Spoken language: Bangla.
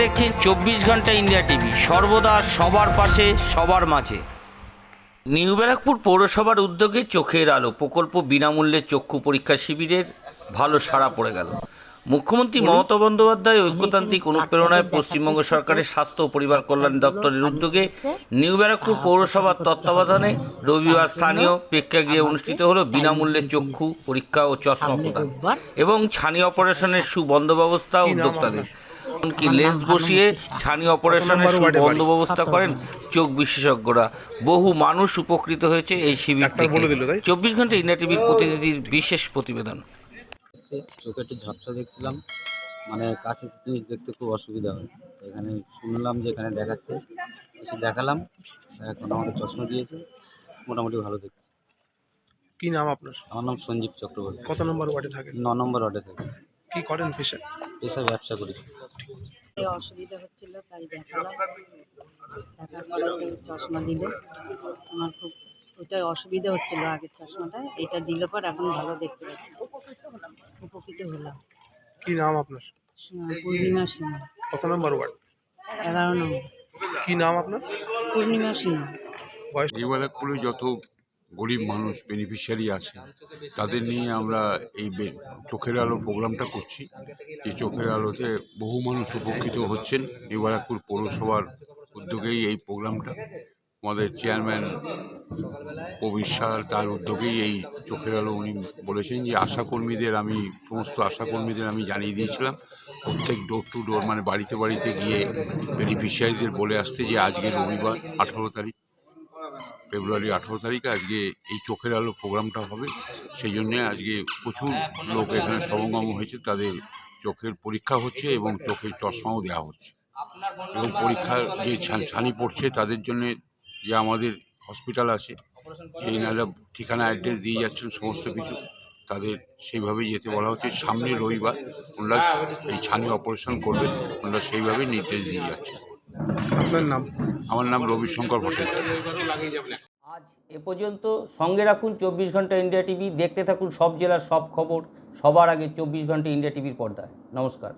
দেখছেন চব্বিশ ঘণ্টা ইন্ডিয়া টিভি। সর্বদা সবার পাশে সবার মাঝে। নিউ ব্যারাকপুর পৌরসভার উদ্যোগে চোখের আলো প্রকল্প বিনামূল্যে চক্ষু পরীক্ষা শিবিরের ভালো সাড়া পড়ে গেল। মুখ্যমন্ত্রী মমতা বন্দ্যোপাধ্যায় ঐক্যতান্ত্রিক অনুপ্রেরণায় পশ্চিমবঙ্গ সরকারের স্বাস্থ্য ও পরিবার কল্যাণ দপ্তরের উদ্যোগে নিউ ব্যারাকপুর পৌরসভার তত্ত্বাবধানে রবিবার স্থানীয় প্রেক্ষাগৃহে অনুষ্ঠিত হলো বিনামূল্যে চক্ষু পরীক্ষা ও চশমা প্রদান এবং ছানি অপারেশনের সুবন্দোবস্তা উদ্যোক্তাদের। এমনকি লেন্স বসিয়ে ছানি অপারেশনের সুবন্দোবস্তা করেন চোখ বিশেষজ্ঞরা। বহু মানুষ উপকৃত হয়েছে এই শিবির থেকে? চব্বিশ ঘণ্টা ইন্ডিয়া টিভির প্রতিনিধির বিশেষ প্রতিবেদন। চোখে একটু ঝাপসা দেখছিলাম। মানে কাছের জিনিস দেখতে খুব অসুবিধা হয়। এখানে শুনলাম যে এখানে দেখাচ্ছে। এসে দেখালাম। এখন আমাকে চশমা দিয়েছে। মোটামুটি ভালো দেখছি। কি নাম আপনার? আমার নাম সঞ্জীব চক্রবর্তী। কত নম্বর ওয়ার্ডে থাকেন? ন নম্বর ওয়ার্ডে থাকে। কি করেন পেশা পেশায় ব্যবসা করি। অসুবিধা হচ্ছিল তাই দেখালাম। দেখার পরে চশমা দিল। আমার খুব ওইটাই অসুবিধা হচ্ছিল আগের চশমাটা। এটা দিল পর এখন ভালো দেখতে পাচ্ছি। উপকৃত হলাম। কি নাম আপনার? পূর্ণিমা সিংহ কত নম্বর ওয়ার্ড? এগারো নম্বর। কি নাম আপনার? পূর্ণিমা সিংহ বয়স? নিউবালাকপুরে যত গরিব মানুষ বেনিফিশিয়ারি আছে, তাদের নিয়ে আমরা এই চোখের আলো প্রোগ্রামটা করছি। যে চোখের আলোতে বহু মানুষ উপকৃত হচ্ছেন। নিউবালাকপুর পৌরসভার উদ্যোগেই এই প্রোগ্রামটা আমাদের চেয়ারম্যান প্রবীর সার তার উদ্যোগেই এই চোখের আলো উনি বলেছেন যে আশাকর্মীদের আমি, সমস্ত আশাকর্মীদের আমি জানিয়ে দিয়েছিলাম। প্রত্যেক ডোর টু ডোর মানে বাড়িতে বাড়িতে গিয়ে বেনিফিশিয়ারিদের বলে আসতে যে আজকে রবিবার আঠারো তারিখ। ফেব্রুয়ারি আঠারো তারিখে আজকে এই চোখের আলো প্রোগ্রামটা হবে। সেই জন্যে আজকে প্রচুর লোক এখানে সমাগম হয়েছে। তাদের চোখের পরীক্ষা হচ্ছে এবং চোখের চশমাও দেওয়া হচ্ছে। এবং পরীক্ষার যে ছানি পড়ছে তাদের জন্যে যে আমাদের হসপিটাল আছে যে এনারা ঠিকানা অ্যাড্রেস দিয়ে যাচ্ছেন সমস্ত কিছু, তাদের সেইভাবেই যেতে বলা হচ্ছে। সামনে রবিবার ওনারা এই ছানি অপারেশন করবেন, ওনারা সেইভাবেই নির্দেশ দিয়ে যাচ্ছেন। আপনার নাম? আমার নাম রবিশঙ্কর ভট্টাচার্য। আজ এ পর্যন্ত সঙ্গে রাখুন চব্বিশ ঘণ্টা ইন্ডিয়া টিভি। দেখতে থাকুন সব জেলার সব খবর। সবার আগে চব্বিশ ঘণ্টা ইন্ডিয়া টিভির পর্দায়। নমস্কার।